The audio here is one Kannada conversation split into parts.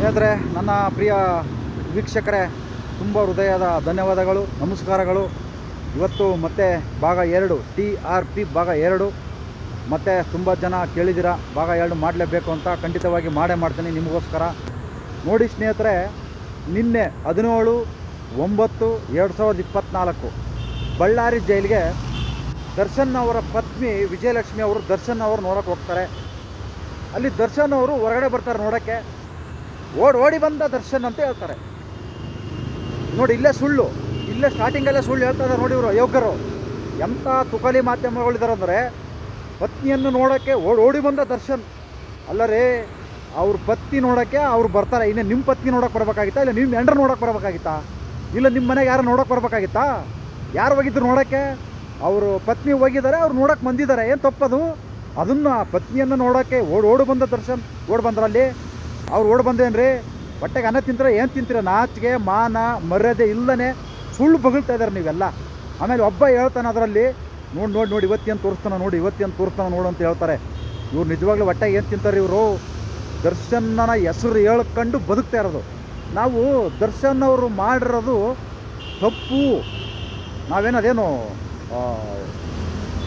ಸ್ನೇಹಿತರೆ, ನನ್ನ ಪ್ರಿಯ ವೀಕ್ಷಕರೇ, ತುಂಬ ಹೃದಯದ ಧನ್ಯವಾದಗಳು, ನಮಸ್ಕಾರಗಳು. ಇವತ್ತು ಮತ್ತೆ ಭಾಗ ಎರಡು, ಟಿ ಆರ್ ಪಿ ಭಾಗ ಎರಡು. ಮತ್ತು ತುಂಬ ಜನ ಕೇಳಿದ್ದೀರಾ, ಭಾಗ ಎರಡು ಮಾಡಲೇಬೇಕು ಅಂತ ಖಂಡಿತವಾಗಿ ಮಾಡೇ ಮಾಡ್ತೀನಿ ನಿಮಗೋಸ್ಕರ. ನೋಡಿ ಸ್ನೇಹಿತರೆ, ನಿನ್ನೆ ಹದಿನೇಳು, ಒಂಬತ್ತು, ಎರಡು ಸಾವಿರದ ಇಪ್ಪತ್ತ್ನಾಲ್ಕು ಬಳ್ಳಾರಿ ಜೈಲಿಗೆ ದರ್ಶನ್ ಅವರ ಪತ್ನಿ ವಿಜಯಲಕ್ಷ್ಮಿ ಅವರು ದರ್ಶನ್ ಅವರು ನೋಡೋಕೆ ಹೋಗ್ತಾರೆ. ಅಲ್ಲಿ ದರ್ಶನ್ ಅವರು ಹೊರಗಡೆ ಬರ್ತಾರೆ ನೋಡೋಕ್ಕೆ. ಓಡ್ ಓಡಿ ಬಂದ ದರ್ಶನ್ ಅಂತ ಹೇಳ್ತಾರೆ. ನೋಡಿ, ಇಲ್ಲೇ ಸುಳ್ಳು. ಇಲ್ಲೇ ಸ್ಟಾರ್ಟಿಂಗಲ್ಲೇ ಸುಳ್ಳು ಹೇಳ್ತಾರೆ ನೋಡಿ ಇವರು, ಯೋಗ್ಯರು. ಎಂಥ ತುಕಲಿ ಮಾಧ್ಯಮಗಳಿದ್ದಾರೆ ಅಂದರೆ, ಪತ್ನಿಯನ್ನು ನೋಡೋಕ್ಕೆ ಓಡ್ ಓಡಿ ಬಂದ ದರ್ಶನ್. ಅಲ್ಲರೇ, ಅವ್ರ ಪತ್ನಿ ನೋಡೋಕ್ಕೆ ಅವ್ರು ಬರ್ತಾರೆ. ಇನ್ನು ನಿಮ್ಮ ಪತ್ನಿ ನೋಡೋಕೆ ಬರಬೇಕಾಗಿತ್ತಾ? ಇಲ್ಲ ನಿಮ್ಮ ಎಂಡ್ರ ನೋಡಕ್ಕೆ ಬರ್ಬೇಕಾಗಿತ್ತಾ? ಇಲ್ಲ ನಿಮ್ಮ ಮನೆಗೆ ಯಾರು ನೋಡೋಕೆ ಬರ್ಬೇಕಾಗಿತ್ತಾ? ಯಾರು ಹೋಗಿದ್ರು ನೋಡೋಕ್ಕೆ? ಅವರು ಪತ್ನಿ ಹೋಗಿದ್ದಾರೆ, ಅವ್ರು ನೋಡೋಕೆ ಬಂದಿದ್ದಾರೆ. ಏನು ತಪ್ಪದು? ಅದನ್ನು ಪತ್ನಿಯನ್ನು ನೋಡೋಕ್ಕೆ ಓಡ್ ಓಡು ಬಂದ ದರ್ಶನ್, ಓಡ್ ಬಂದ್ರಲ್ಲಿ. ಅವ್ರು ಓಡ್ ಬಂದೇನ್ರಿ? ಹೊಟ್ಟೆಗೆ ಅನ್ನ ತಿಂತೀರ, ಏನು ತಿಂತೀರ? ನಾಚಿಗೆ ಮಾನ, ಮರ್ಯಾದೆ ಇಲ್ಲನೇ ಸುಳ್ಳು ಬಗಳ್ತಾ ಇದ್ದಾರೆ ನೀವೆಲ್ಲ. ಆಮೇಲೆ ಒಬ್ಬ ಹೇಳ್ತಾನೆ ಅದರಲ್ಲಿ, ನೋಡಿ ನೋಡಿ ನೋಡಿ, ಇವತ್ತೇನು ತೋರಿಸ್ತಾನೆ ನೋಡಿ, ಇವತ್ತೇನು ತೋರಿಸ್ತಾನೆ ನೋಡು ಅಂತ ಹೇಳ್ತಾರೆ. ಇವ್ರು ನಿಜವಾಗ್ಲೂ ಹೊಟ್ಟೆಗೆ ಏನು ತಿಂತಾರೆ ಇವರು? ದರ್ಶನನ ಹೆಸರು ಹೇಳ್ಕೊಂಡು ಬದುಕ್ತಾ ಇರೋದು. ನಾವು ದರ್ಶನ್ ಅವರು ಮಾಡಿರೋದು ತಪ್ಪು. ನಾವೇನು ಅದೇನು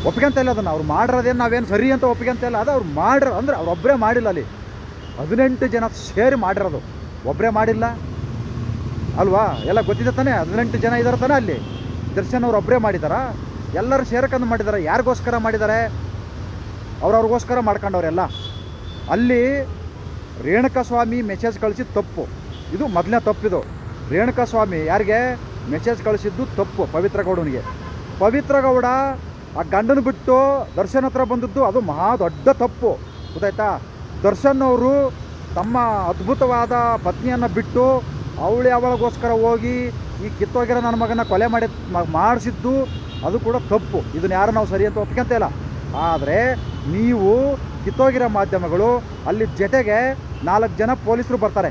ಒಪ್ಕೊಂತ ಇಲ್ಲ ಅದನ್ನು. ಅವ್ರು ಮಾಡಿರೋದೇನು ನಾವೇನು ಸರಿ ಅಂತ ಒಪ್ಕೊಂತ ಇಲ್ಲ. ಅದು ಅವ್ರು ಮಾಡಿರೋ, ಅಂದರೆ ಅವ್ರೊಬ್ಬರೇ ಮಾಡಿಲ್ಲ ಅಲ್ಲಿ. ಹದಿನೆಂಟು ಜನ ಸೇರಿ ಮಾಡಿರೋದು. ಒಬ್ಬರೇ ಮಾಡಿಲ್ಲ. ಅಲ್ವಾ? ಎಲ್ಲ ಗೊತ್ತಿದೆ ತಾನೇ? ಹದಿನೆಂಟು ಜನ ಇದ್ದಾರೆ ತಾನೇ ಅಲ್ಲಿ? ದರ್ಶನ್ ಅವ್ರು ಒಬ್ಬರೇ ಮಾಡಿದಾರಾ? ಎಲ್ಲರೂ ಸೇರ್ಕೊಂಡು ಮಾಡಿದ್ದಾರೆ ಯಾರಿಗೋಸ್ಕರ ಮಾಡಿದ್ದಾರೆ ಅವ್ರವ್ರಿಗೋಸ್ಕರ ಮಾಡ್ಕೊಂಡವ್ರೆಲ್ಲ. ಅಲ್ಲಿ ರೇಣುಕಾ ಸ್ವಾಮಿ ಮೆಸೇಜ್ ಕಳಿಸಿದ ತಪ್ಪು. ಇದು ಮೊದಲನೇ ತಪ್ಪಿದು. ರೇಣುಕಾ ಸ್ವಾಮಿ ಯಾರಿಗೆ? ಮೆಸೇಜ್ ಕಳಿಸಿದ್ದು ತಪ್ಪು ಪವಿತ್ರ ಗೌಡನಿಗೆ. ಪವಿತ್ರ ಗೌಡ ಆ ಗಂಡನ ಬಿಟ್ಟು ದರ್ಶನ ಹತ್ರ ಬಂದದ್ದು ಅದು ಮಹಾ ದೊಡ್ಡ ತಪ್ಪು. ಗೊತ್ತಾಯ್ತಾ? ದರ್ಶನ್ ಅವರು ತಮ್ಮ ಅದ್ಭುತವಾದ ಪತ್ನಿಯನ್ನು ಬಿಟ್ಟು ಅವಳು ಅವಳಿಗೋಸ್ಕರ ಹೋಗಿ ಈ ಕಿತ್ತೋಗಿರೋ ನನ್ನ ಮಗನ ಕೊಲೆ ಮಾಡಿ ಮಾಡಿಸಿದ್ದು ಅದು ಕೂಡ ತಪ್ಪು. ಇದನ್ನ ಯಾರು ನಾವು ಸರಿ ಅಂತ ಒಪ್ಕೊಂತ ಇಲ್ಲ. ಆದರೆ ನೀವು ಕಿತ್ತೋಗಿರೋ ಮಾಧ್ಯಮಗಳು ಅಲ್ಲಿ ಜೊತೆಗೆ ನಾಲ್ಕು ಜನ ಪೊಲೀಸರು ಬರ್ತಾರೆ.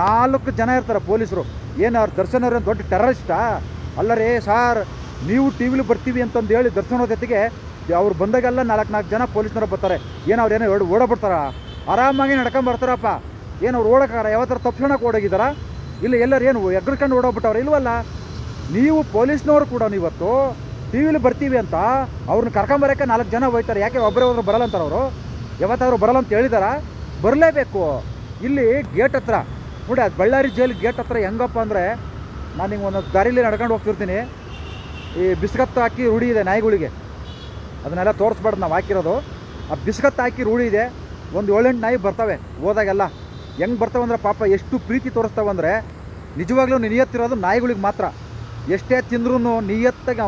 ನಾಲ್ಕು ಜನ ಇರ್ತಾರೆ ಪೊಲೀಸರು. ಏನು ಅವ್ರು ದರ್ಶನ್ ಅವ್ರ ದೊಡ್ಡ ಟೆರರಿಸ್ಟಾ? ಅಲ್ಲರೇ ಸಾರ್, ನೀವು ಟಿ ವಿಲಿ ಬರ್ತೀವಿ ಅಂತಂದು ಹೇಳಿ ದರ್ಶನ ಜೊತೆಗೆ ಅವ್ರು ಬಂದಾಗೆಲ್ಲ ನಾಲ್ಕು ನಾಲ್ಕು ಜನ ಪೊಲೀಸ್ನವ್ರು ಬರ್ತಾರೆ. ಏನು ಅವ್ರು ಏನೋ ಓಡ ಓಡಬಿಡ್ತಾರ ಆರಾಮಾಗಿ ನಡ್ಕೊಂಡ್ ಬರ್ತಾರಪ್ಪ. ಏನು ಅವ್ರು ಓಡಕ್ಕಾರ? ಯಾವತ್ತರ ತಪ್ಪಿಸೋಣಕ್ಕೆ ಓಡೋಗಿದಾರ ಇಲ್ಲ ಎಲ್ಲರೂ ಏನು ಎಗ್ರಕೊಂಡು ಓಡೋಗ್ಬಿಟ್ಟವ್ರು ಇಲ್ವಲ್ಲ? ನೀವು ಪೊಲೀಸ್ನವ್ರು ಕೂಡ ಇವತ್ತು ಟಿ ವಿಲಿ ಬರ್ತೀವಿ ಅಂತ ಅವ್ರನ್ನ ಕರ್ಕೊಂಬರಕ್ಕೆ ನಾಲ್ಕು ಜನ ಹೋಯ್ತಾರೆ. ಯಾಕೆ ಒಬ್ಬರೇ ಒಬ್ಬರು ಬರಲ್ಲ ಅಂತಾರೆ ಅವರು? ಯಾವತ್ತಾದ್ರು ಬರಲ್ಲ ಅಂತ ಹೇಳಿದಾರ? ಬರಲೇಬೇಕು. ಇಲ್ಲಿ ಗೇಟ್ ಹತ್ರ, ನೋಡಿ ಅದು ಬಳ್ಳಾರಿ ಜೈಲ್ ಗೇಟ್ ಹತ್ರ ಹೆಂಗಪ್ಪ ಅಂದರೆ ನಾನು ಹಿಂಗೆ ಒಂದೊಂದು ದಾರಿಲಿ ನಡ್ಕೊಂಡು ಹೋಗ್ತಿರ್ತೀನಿ. ಈ ಬಿಸ್ಕತ್ತು ಹಾಕಿ ರೂಢಿ ಇದೆ ನಾಯಿಗಳಿಗೆ. ಅದನ್ನೆಲ್ಲ ತೋರಿಸ್ಬಾರ್ದು ನಾವು ಹಾಕಿರೋದು. ಆ ಬಿಸ್ಕತ್ತು ಹಾಕಿ ರೂಢಿ ಇದೆ. ಒಂದು ಏಳೆಂಟು ನಾಯಿ ಬರ್ತವೆ, ಹೋದಾಗೆಲ್ಲ. ಹೆಂಗೆ ಬರ್ತವೆ ಅಂದ್ರೆ ಪಾಪ ಎಷ್ಟು ಪ್ರೀತಿ ತೋರಿಸ್ತಾವೆ ಅಂದರೆ, ನಿಜವಾಗ್ಲೂ ನಿಯತ್ತಿರೋದು ನಾಯಿಗಳಿಗೆ ಮಾತ್ರ. ಎಷ್ಟೇ ತಿಂದ್ರೂ ನಿಯತ್ತಾಗಿ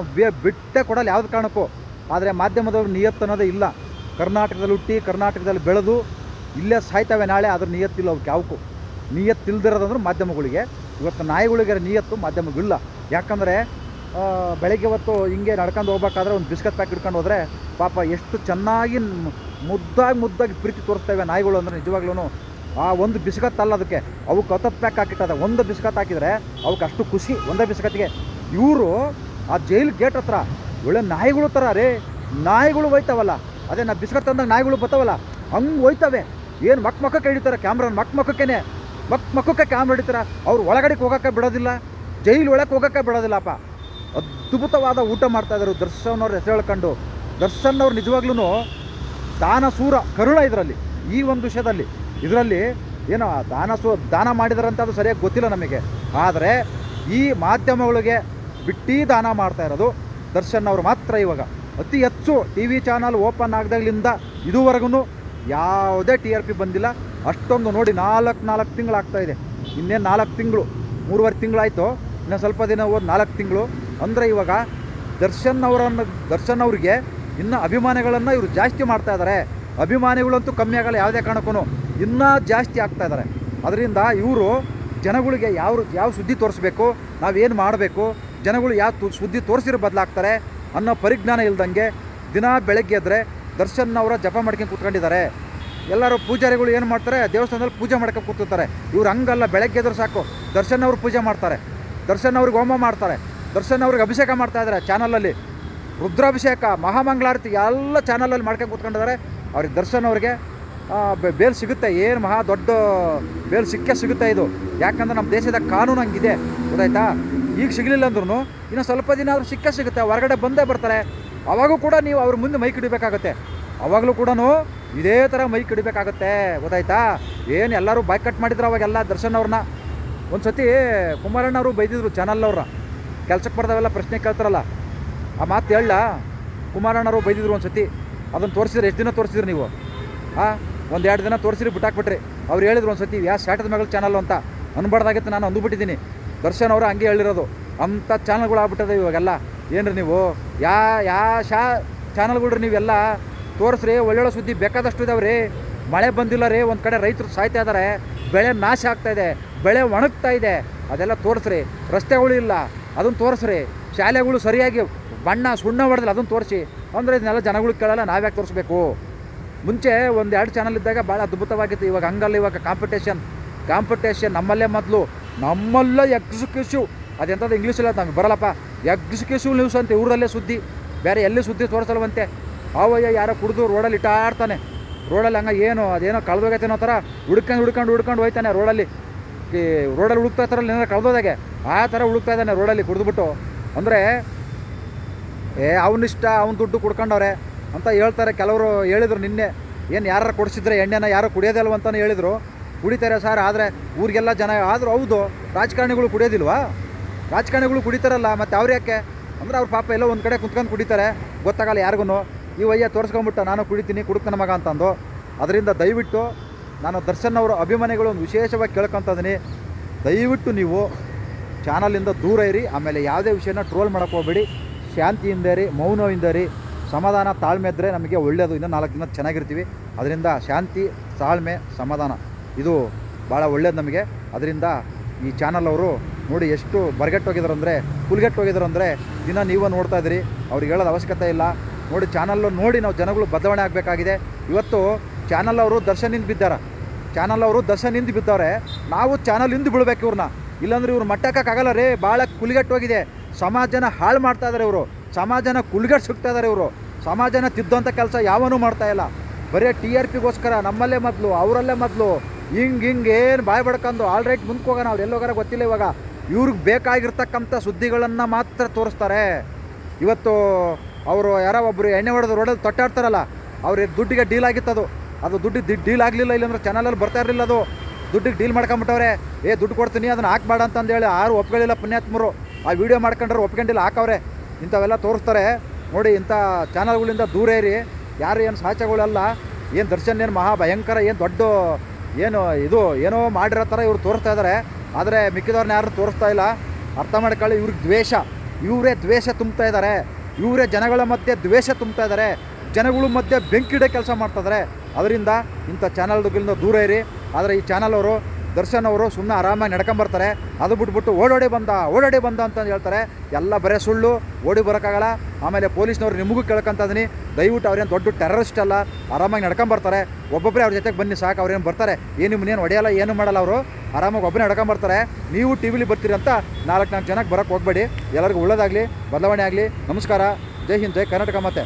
ಬಿಟ್ಟೆ ಕೊಡಲ್ಲ ಯಾವ್ದು ಕಾರಣಕ್ಕೂ. ಆದರೆ ಮಾಧ್ಯಮದವ್ರು ನಿಯತ್ತು ಅನ್ನೋದೇ ಇಲ್ಲ. ಕರ್ನಾಟಕದಲ್ಲಿ ಹುಟ್ಟಿ, ಕರ್ನಾಟಕದಲ್ಲಿ ಬೆಳೆದು, ಇಲ್ಲೇ ಸಾಯ್ತವೆ ನಾಳೆ ಅದ್ರ ನಿಯತ್ತಿಲ್ಲ ಅವಕ್ಕೆ ಯಾವಕ್ಕೂ ನಿಯತ್ತಿಲ್ದಿರೋದಂದ್ರೆ ಮಾಧ್ಯಮಗಳಿಗೆ. ಇವತ್ತು ನಾಯಿಗಳಿಗೆ ನಿಯತ್ತು ಮಾಧ್ಯಮಗಳಿಲ್ಲ ಯಾಕಂದರೆ ಬೆಳಗ್ಗೆ ಹೊತ್ತು ಹಿಂಗೆ ನಡ್ಕೊಂಡು ಹೋಗ್ಬೇಕಾದ್ರೆ ಒಂದು ಬಿಸ್ಕತ್ ಪ್ಯಾಕ್ ಹಿಡ್ಕೊಂಡು ಹೋದರೆ ಪಾಪ ಎಷ್ಟು ಚೆನ್ನಾಗಿ ಮುದ್ದಾಗಿ ಮುದ್ದಾಗಿ ಪ್ರೀತಿ ತೋರಿಸ್ತೇವೆ ನಾಯಿಗಳು ಅಂದರೆ ನಿಜವಾಗ್ಲೂ ಆ ಒಂದು ಬಿಸ್ಕತ್ತಲ್ಲ ಅದಕ್ಕೆ. ಅವು ಹತ್ತತ್ತು ಪ್ಯಾಕ್ ಹಾಕಿಟ್ಟದ ಒಂದು ಬಿಸ್ಕತ್ ಹಾಕಿದರೆ ಅವಕ್ಕೆ ಅಷ್ಟು ಖುಷಿ. ಒಂದೇ ಬಿಸ್ಕತ್ತಿಗೆ. ಇವರು ಆ ಜೈಲ್ ಗೇಟ್ ಹತ್ರ ಒಳ್ಳೆ ನಾಯಿಗಳು ಥರ ರೇ, ನಾಯಿಗಳು ಹೋಯ್ತಾವಲ್ಲ. ಅದೇ ನಾ ಬಿಸ್ಕತ್ ತಂದಾಗ ನಾಯಿಗಳು ಬರ್ತಾವಲ್ಲ ಹಂಗೆ ಹೋಯ್ತವೆ. ಏನು ಮಕ್ ಮಕ್ಕಕ್ಕೆ ಹಿಡಿತಾರೆ ಕ್ಯಾಮ್ರನ್? ಮಕ್ ಮಕ್ಕಕ್ಕೇನೆ. ಮಕ್ ಮಕ್ಕಕ್ಕೆ ಕ್ಯಾಮ್ರಾ ಹಿಡಿತಾರೆ? ಅವ್ರು ಒಳಗಡೆಗೆ ಹೋಗೋಕ್ಕೆ ಬಿಡೋದಿಲ್ಲ. ಜೈಲು ಒಳಗೆ ಹೋಗೋಕ್ಕೆ ಬಿಡೋದಿಲ್ಲಪ್ಪ. ಅದ್ಭುತವಾದ ಊಟ ಮಾಡ್ತಾಯಿದ್ರು ದರ್ಶನ್ ಅವ್ರ ಹೆಸರು ಹೇಳ್ಕೊಂಡು. ದರ್ಶನ್ ಅವ್ರು ನಿಜವಾಗ್ಲೂ ದಾನ ಸೂರ ಕರುಣ ಇದರಲ್ಲಿ, ಈ ಒಂದು ವಿಷಯದಲ್ಲಿ. ಇದರಲ್ಲಿ ಏನು ದಾನ ಸೂ ದಾನ ಮಾಡಿದಾರಂತ ಅದು ಸರಿಯಾಗಿ ಗೊತ್ತಿಲ್ಲ ನಮಗೆ. ಆದರೆ ಈ ಮಾಧ್ಯಮಗಳಿಗೆ ಬಿಟ್ಟಿ ದಾನ ಮಾಡ್ತಾ ಇರೋದು ದರ್ಶನ್ ಅವರು ಮಾತ್ರ ಇವಾಗ. ಅತಿ ಹೆಚ್ಚು ಟಿ ವಿ ಚಾನಲ್ ಓಪನ್ ಆಗದಾಗಲಿಂದ ಇದುವರೆಗೂ ಯಾವುದೇ ಟಿ ಆರ್ ಪಿ ಬಂದಿಲ್ಲ. ಅಷ್ಟೊಂದು ನೋಡಿ ನಾಲ್ಕು ನಾಲ್ಕು ತಿಂಗಳಾಗ್ತಾ ಇದೆ. ಇನ್ನೇನು ನಾಲ್ಕು ತಿಂಗಳು, ಮೂರುವರೆ ತಿಂಗಳಾಯಿತು ಇನ್ನು ಸ್ವಲ್ಪ ದಿನ ಹೋದ ನಾಲ್ಕು ತಿಂಗಳು. ಅಂದರೆ ಇವಾಗ ದರ್ಶನ್ ಅವರನ್ನು, ದರ್ಶನ್ ಅವರಿಗೆ ಇನ್ನೂ ಅಭಿಮಾನಿಗಳನ್ನು ಇವರು ಜಾಸ್ತಿ ಮಾಡ್ತಾ ಇದ್ದಾರೆ ಅಭಿಮಾನಿಗಳಂತೂ ಕಮ್ಮಿ ಆಗಲ್ಲ, ಯಾವುದೇ ಕಾರಣಕ್ಕೂ ಇನ್ನೂ ಜಾಸ್ತಿ ಆಗ್ತಾ ಇದ್ದಾರೆ ಅದರಿಂದ ಇವರು ಜನಗಳಿಗೆ ಯಾವ ಯಾವ ಸುದ್ದಿ ತೋರಿಸ್ಬೇಕು ನಾವೇನು ಮಾಡಬೇಕು, ಜನಗಳು ಯಾವ ಸುದ್ದಿ ತೋರಿಸಿರೋ ಬದಲಾಗ್ತಾರೆ ಅನ್ನೋ ಪರಿಜ್ಞಾನ ಇಲ್ದಂಗೆ ದಿನ ಬೆಳಗ್ಗೆ ಎದ್ರೆ ದರ್ಶನ್ ಅವರ ಜಪ ಮಾಡ್ಕೊಂಡು ಕೂತ್ಕೊಂಡಿದ್ದಾರೆ. ಎಲ್ಲರೂ ಪೂಜಾರಿಗಳು ಏನು ಮಾಡ್ತಾರೆ, ದೇವಸ್ಥಾನದಲ್ಲಿ ಪೂಜೆ ಮಾಡ್ಕೊಂಡು ಕೂತಿರ್ತಾರೆ. ಇವ್ರು ಹಂಗಲ್ಲ, ಬೆಳಗ್ಗೆ ಎದ್ರೆ ಸಾಕು. ದರ್ಶನ್ ಅವರು ಪೂಜೆ ಮಾಡ್ತಾರೆ. ದರ್ಶನ್ ಅವ್ರಿಗೆ ಹೋಮ ಮಾಡ್ತಾರೆ. ದರ್ಶನ್ ಅವ್ರಿಗೆ ಅಭಿಷೇಕ ಮಾಡ್ತಾ ಇದ್ದಾರೆ ಚಾನಲಲ್ಲಿ. ರುದ್ರಾಭಿಷೇಕ, ಮಹಾಮಂಗಳಾರತಿ ಎಲ್ಲ ಚಾನಲಲ್ಲಿ ಮಾಡ್ಕೊಂಡು ಕೂತ್ಕೊಂಡಿದ್ದಾರೆ. ಅವ್ರಿಗೆ ದರ್ಶನ್ ಅವ್ರಿಗೆ ಬೇಲ್ ಸಿಗುತ್ತೆ. ಏನು ಮಹಾ ದೊಡ್ಡ ಬೇಲ್ ಸಿಕ್ಕೇ ಸಿಗುತ್ತೆ ಇದು. ಯಾಕಂದ್ರೆ ನಮ್ಮ ದೇಶದ ಕಾನೂನು ಹಂಗಿದೆ. ಗೊತ್ತಾಯ್ತಾ? ಈಗ ಸಿಗಲಿಲ್ಲ ಅಂದ್ರೂ ಇನ್ನು ಸ್ವಲ್ಪ ದಿನ ಆದರೂ ಸಿಕ್ಕೇ ಸಿಗುತ್ತೆ. ಹೊರಗಡೆ ಬಂದೇ ಬರ್ತಾರೆ. ಅವಾಗೂ ಕೂಡ ನೀವು ಅವ್ರ ಮುಂದೆ ಮೈ ಕಿಡಬೇಕಾಗುತ್ತೆ. ಅವಾಗಲೂ ಕೂಡ ಇದೇ ಥರ ಮೈ ಕಿಡಬೇಕಾಗುತ್ತೆ. ಗೊತ್ತಾಯ್ತಾ? ಏನು ಎಲ್ಲರೂ ಬೈಕ್ ಕಟ್ ಮಾಡಿದ್ರು ಅವಾಗೆಲ್ಲ ದರ್ಶನ್ ಅವ್ರನ್ನ. ಒಂದು ಸತಿ ಕುಮಾರಣ್ಣವರು ಬೈದಿದ್ರು ಚಾನಲ್ ಅವ್ರನ್ನ. ಕೆಲ್ಸಕ್ಕೆ ಬರ್ದವೆಲ್ಲ ಪ್ರಶ್ನೆ ಕೇಳ್ತಾರಲ್ಲ. ಆ ಮಾತು ಹೇಳ. ಕುಮಾರಣ್ಣರು ಬೈದಿದ್ರು ಒಂದು ಸತಿ ಅದನ್ನು ತೋರಿಸಿದ್ರೆ ಎಷ್ಟು ದಿನ ತೋರಿಸಿದ್ರಿ ನೀವು? ಹಾಂ ಒಂದು ಎರಡು ದಿನ ತೋರಿಸಿರಿ, ಬಿಟ್ಟಾಕ್ಬಿಟ್ರಿ. ಅವ್ರು ಹೇಳಿದ್ರು ಒಂದು ಸತಿ ಯಾ ಸ್ಯಾಟದ ಮಗಳ ಚಾನಲ್ ಅಂತ. ಅನ್ಬಾರ್ದಾಗಿತ್ತು ನಾನು ಅಂದುಬಿಟ್ಟಿದ್ದೀನಿ. ದರ್ಶನ್ ಅವರು ಹಂಗೆ ಹೇಳಿರೋದು. ಅಂಥ ಚಾನಲ್ಗಳು ಆಗ್ಬಿಟ್ಟದೆ ಇವಾಗೆಲ್ಲ. ಏನ್ರಿ ನೀವು? ಯಾ ಯಾ ಶಾ ಚಾನಲ್ಗಳ್ರಿ ನೀವೆಲ್ಲ? ತೋರಿಸ್ರಿ, ಒಳ್ಳೊಳ್ಳೆ ಸುದ್ದಿ ಬೇಕಾದಷ್ಟು ಇದಾವೆ ರೀ. ಮಳೆ ಬಂದಿಲ್ಲ ರೀ, ಒಂದು ಕಡೆ ರೈತರು ಸಾಯ್ತಾ ಇದ್ದಾರೆ ಬೆಳೆ ನಾಶ ಆಗ್ತಾ ಇದೆ. ಬೆಳೆ ಒಣಗ್ತಾ ಇದೆ. ಅದೆಲ್ಲ ತೋರಿಸ್ರಿ. ರಸ್ತೆಗಳು ಇಲ್ಲ. ಅದನ್ನು ತೋರಿಸ್ರಿ. ಶಾಲೆಗಳು ಸರಿಯಾಗಿ ಬಣ್ಣ ಸುಣ್ಣ ಹೊಡೆದಿಲ್ಲ ಅದನ್ನು ತೋರಿಸಿ. ಅಂದರೆ ಇದನ್ನೆಲ್ಲ ಜನಗಳು ಕೇಳಲ್ಲ ನಾವ್ಯಾಕೆ ತೋರಿಸ್ಬೇಕು? ಮುಂಚೆ ಒಂದು ಎರಡು ಚಾನಲ್ ಇದ್ದಾಗ ಭಾಳ ಅದ್ಭುತವಾಗಿತ್ತು. ಇವಾಗ ಹಂಗಲ್ಲ, ಇವಾಗ ಕಾಂಪಿಟೇಷನ್ ಕಾಂಪಿಟೇಷನ್ ನಮ್ಮಲ್ಲೇ ಮೊದಲು. ನಮ್ಮಲ್ಲೇ ಎಕ್ಸಿಕ್ಯೂಟಿವ್ ಅದೆಂಥದ್ದು ಇಲ್ಲ ನಮ್ಗೆ ಬರಲ್ಲಪ್ಪ. ಎಕ್ಸಿಕ್ಯೂಟಿವ್ ನ್ಯೂಸ್ ಅಂತ ಊರಲ್ಲೇ ಸುದ್ದಿ. ಬೇರೆ ಎಲ್ಲಿ ಸುದ್ದಿ ತೋರಿಸಲ್ವಂತೆ? ಅವಯ್ಯ ಯಾರೋ ಕುಡಿದು ರೋಡಲ್ಲಿ ಇಟ್ಟಾಡ್ತಾನೆ. ರೋಡಲ್ಲಿ ಹಂಗೆ ಏನು, ಅದೇನೋ ಕಳೆದೋಗೈತೆ ಅನ್ನೋ ಥರ ಹುಡ್ಕೊಂಡು ಹುಡ್ಕೊಂಡು ಹುಡ್ಕೊಂಡು ಹೋಯ್ತಾನೆ ರೋಡಲ್ಲಿ ರೋಡಲ್ಲಿ ಹುಡುಕ್ತಾ ಇರ್ತಾರಲ್ಲ, ಏನಾರು ಕಳೆದೋದಾಗೆ? ಆ ಥರ ಹುಡುಕ್ತಾ ಇದ್ದಾನೆ ರೋಡಲ್ಲಿ ಕುಡಿದ್ಬಿಟ್ಟು. ಅಂದರೆ ಏ, ಅವನಿಷ್ಟ, ಅವ್ನ ದುಡ್ಡು ಕುಡ್ಕೊಂಡವ್ರೆ ಅಂತ ಹೇಳ್ತಾರೆ. ಕೆಲವರು ಹೇಳಿದರು ನಿನ್ನೆ. ಏನು ಯಾರು ಕೊಡಿಸಿದ್ರೆ ಎಣ್ಣೆನ ಯಾರು ಕುಡಿಯೋದಿಲ್ವ ಅಂತಲೇ ಹೇಳಿದರು. ಕುಡಿತಾರೆ ಸರ್, ಆದರೆ ಊರಿಗೆಲ್ಲ ಜನ, ಆದರೂ ಹೌದು, ರಾಜಕಾರಣಿಗಳು ಕುಡಿಯೋದಿಲ್ವಾ? ರಾಜಕಾರಣಿಗಳು ಕುಡಿತಾರಲ್ಲ, ಮತ್ತು ಅವ್ರು ಯಾಕೆ? ಅಂದರೆ ಅವ್ರ ಪಾಪ ಎಲ್ಲೋ ಒಂದು ಕಡೆ ಕುತ್ಕೊಂಡು ಕುಡಿತಾರೆ, ಗೊತ್ತಾಗಲ್ಲ ಯಾರಿಗೂ ಈ ವಯ್ಯ ತೋರಿಸ್ಕೊಂಬಿಟ್ಟ, ನಾನು ಕುಡಿತೀನಿ ಕುಡುಕ್ತನ ಮಗ ಅಂತಂದು. ಅದರಿಂದ ದಯವಿಟ್ಟು ನಾನು ದರ್ಶನ್ ಅವರ ಅಭಿಮಾನಿಗಳು ಒಂದು ವಿಶೇಷವಾಗಿ ಕೇಳ್ಕೊತಿದ್ದೀನಿ ದಯವಿಟ್ಟು ನೀವು ಚಾನಲಿಂದ ದೂರ ಇರಿ, ಆಮೇಲೆ ಯಾವುದೇ ವಿಷಯನ ಟ್ರೋಲ್ ಮಾಡೋಕ್ಕೆ ಹೋಗ್ಬೇಡಿ. ಶಾಂತಿಯಿಂದ ರೀ ಮೌನದಿಂದ ರೀ ಸಮಾಧಾನ ತಾಳ್ಮೆ ಇದ್ದರೆ ನಮಗೆ ಒಳ್ಳೆಯದು ಇನ್ನೂ ನಾಲ್ಕು ದಿನ ಚೆನ್ನಾಗಿರ್ತೀವಿ. ಅದರಿಂದ ಶಾಂತಿ, ತಾಳ್ಮೆ, ಸಮಾಧಾನ. ಇದು ಭಾಳ ಒಳ್ಳೇದು ನಮಗೆ. ಅದರಿಂದ ಈ ಚಾನಲ್ ಅವರು ನೋಡಿ ಎಷ್ಟು ಬರಗೆಟ್ಟೋಗಿದ್ರು ಅಂದರೆ ಕುಲ್ಗೆಟ್ಟೋಗಿದ್ರು ಅಂದರೆ ದಿನ ನೀವು ನೋಡ್ತಾ ಇದ್ದೀರಿ. ಅವ್ರಿಗೆ ಹೇಳೋದು ಅವಶ್ಯಕತೆ ಇಲ್ಲ. ನೋಡಿ ಚಾನಲ್ಲು ನೋಡಿ ನಾವು ಜನಗಳು ಬದಲಾವಣೆ ಆಗಬೇಕಾಗಿದೆ. ಇವತ್ತು ಚಾನಲ್ ಅವರು ದರ್ಶನಿಂದ ಬಿದ್ದಾರೆ. ಚಾನಲ್ ಅವರು ದರ್ಶನಿಂದ ಬಿದ್ದವ್ರೆ, ನಾವು ಚಾನಲ್ ಹಿಂದೆ ಬೀಳ್ಬೇಕು ಇವ್ರನ್ನ. ಇಲ್ಲಾಂದ್ರೆ ಇವ್ರು ಮಟ್ಟಕ್ಕಾಗಲ್ಲ ರೀ. ಭಾಳ ಕುಲ್ಗೆಟ್ಟೋಗಿದೆ ಸಮಾಜನ ಹಾಳು ಮಾಡ್ತಾ ಇದ್ದಾರೆ ಇವರು. ಸಮಾಜನ ಕುಲ್ಗೆಟ್ ಸಿಗ್ತಾ ಇದ್ದಾರೆ ಇವರು. ಸಮಾಜನ ತಿದ್ದುವಂಥ ಕೆಲಸ ಯಾವನೂ ಮಾಡ್ತಾ ಇಲ್ಲ. ಬರೀ ಟಿ ಆರ್ ಪಿಗೋಸ್ಕರ ನಮ್ಮಲ್ಲೇ ಮೊದಲು, ಅವರಲ್ಲೇ ಮೊದಲು. ಹಿಂಗೆ ಹಿಂಗೆ ಏನು ಬಾಯ್ ಬಡ್ಕೊಂಡು ಆಲ್ ರೈಟ್ ಮುಂದಕ್ಕೆ ಹೋಗೋಣ ಅವ್ರು ಎಲ್ಲೋಗಾರ ಗೊತ್ತಿಲ್ಲ ಇವಾಗ. ಇವ್ರಿಗೆ ಬೇಕಾಗಿರ್ತಕ್ಕಂಥ ಸುದ್ದಿಗಳನ್ನು ಮಾತ್ರ ತೋರಿಸ್ತಾರೆ. ಇವತ್ತು ಅವರು ಯಾರೋ ಒಬ್ಬರು ಎಣ್ಣೆ ಹೊಡೆದು ರೋಡಲ್ಲಿ ತೊಟ್ಟಾಡ್ತಾರಲ್ಲ ಅವ್ರಿಗೆ ದುಡ್ಡಿಗೆ ಡೀಲ್ ಆಗಿತ್ತು ಅದು. ದುಡ್ಡು ಡೀಲ್ ಆಗಲಿಲ್ಲ ಇಲ್ಲಾಂದ್ರೆ ಚಾನಲಲ್ಲಿ ಬರ್ತಾ ಇರಲಿಲ್ಲ ಅದು. ದುಡ್ಡಿಗೆ ಡೀಲ್ ಮಾಡ್ಕೊಂಬಿಟ್ಟವ್ರೆ. ಏ, ದುಡ್ಡು ಕೊಡ್ತೀನಿ, ಅದನ್ನು ಹಾಕ್ಬೇಡ ಅಂತಂದೇಳಿ ಯಾರು ಒಪ್ಕೊಳ್ಳಿಲ್ಲ ಪುಣ್ಯಾತ್ಮರು. ಆ ವಿಡಿಯೋ ಮಾಡ್ಕೊಂಡ್ರೆ ಒಪ್ಕೊಂಡಿಲ್ಲ. ಹಾಕವ್ರೆ ಇಂಥವೆಲ್ಲ ತೋರಿಸ್ತಾರೆ. ನೋಡಿ, ಇಂಥ ಚಾನಲ್ಗಳಿಂದ ದೂರ ಇರಿ. ಯಾರು ಏನು ಸಾಚಗಳಲ್ಲ ಏನು ದರ್ಶನ್ ಏನು ಮಹಾ ಭಯಂಕರ ಏನು ದೊಡ್ಡ ಏನು ಇದು, ಏನೋ ಮಾಡಿರೋ ಥರ ಇವ್ರು ತೋರಿಸ್ತಾ ಇದ್ದಾರೆ. ಆದರೆ ಮಿಕ್ಕಿದವ್ರನ್ನ ಯಾರು ತೋರಿಸ್ತಾ ಇಲ್ಲ. ಅರ್ಥ ಮಾಡ್ಕೊಳ್ಳಿ, ಇವ್ರಿಗೆ ದ್ವೇಷ. ಇವರೇ ದ್ವೇಷ ತುಂಬ್ತಾ ಇದ್ದಾರೆ. ಇವರೇ ಜನಗಳ ಮಧ್ಯೆ ದ್ವೇಷ ತುಂಬ್ತಾ ಇದ್ದಾರೆ. ಜನಗಳ ಮಧ್ಯೆ ಬೆಂಕಿಡೆ ಕೆಲಸ ಮಾಡ್ತಾ ಇದ್ದಾರೆ. ಅದರಿಂದ ಇಂಥ ಚಾನಲ್ಗಳಿಂದ ದೂರ ಇರಿ. ಆದರೆ ಈ ಚಾನಲ್ ಅವರು ದರ್ಶನ್ ಅವರು ಸುಮ್ಮನೆ ಆರಾಮಾಗಿ ನಡ್ಕೊಂಬರ್ತಾರೆ ಅದು ಬಿಟ್ಬಿಟ್ಟು ಓಡೋಡಿ ಬಂದ ಓಡೋಡಿ ಬಂದ ಅಂತ ಹೇಳ್ತಾರೆ. ಎಲ್ಲ ಬರೇ ಸುಳ್ಳು, ಓಡಿ ಬರೋಕ್ಕಾಗಲ್ಲ. ಆಮೇಲೆ ಪೊಲೀಸ್ನವ್ರು ನಿಮಗೂ ಕೇಳ್ಕೊಂತದೀನಿ ದಯವಿಟ್ಟು ಅವ್ರೇನು ದೊಡ್ಡ ಟೆರರಿಸ್ಟ್ ಅಲ್ಲ, ಆರಾಮಾಗಿ ನಡ್ಕೊಂಬರ್ತಾರೆ ಒಬ್ಬೊಬ್ಬರೇ ಅವ್ರ ಜೊತೆಗೆ ಬನ್ನಿ ಸಾಕು, ಅವ್ರೇನು ಬರ್ತಾರೆ. ಏನು ನಿಮ್ಮನ್ನೇನು ಹೊಡೆಯಲ್ಲ, ಏನು ಮಾಡಲ್ಲ ಅವರು. ಆರಾಮಾಗಿ ಒಬ್ಬನೇ ನಡ್ಕೊಂಬರ್ತಾರೆ ನೀವು ಟಿ ವಿಲಿ ಬರ್ತೀರಿ ಅಂತ ನಾಲ್ಕು ನಾಲ್ಕು ಜನಕ್ಕೆ ಬರೋಕ್ಕೆ ಹೋಗಬೇಡಿ. ಎಲ್ಲರಿಗೂ ಒಳ್ಳೇದಾಗಲಿ, ಬದಲಾವಣೆ ಆಗಲಿ. ನಮಸ್ಕಾರ. ಜೈ ಹಿಂದ್, ಜೈ ಕರ್ನಾಟಕ ಮತ್ತೆ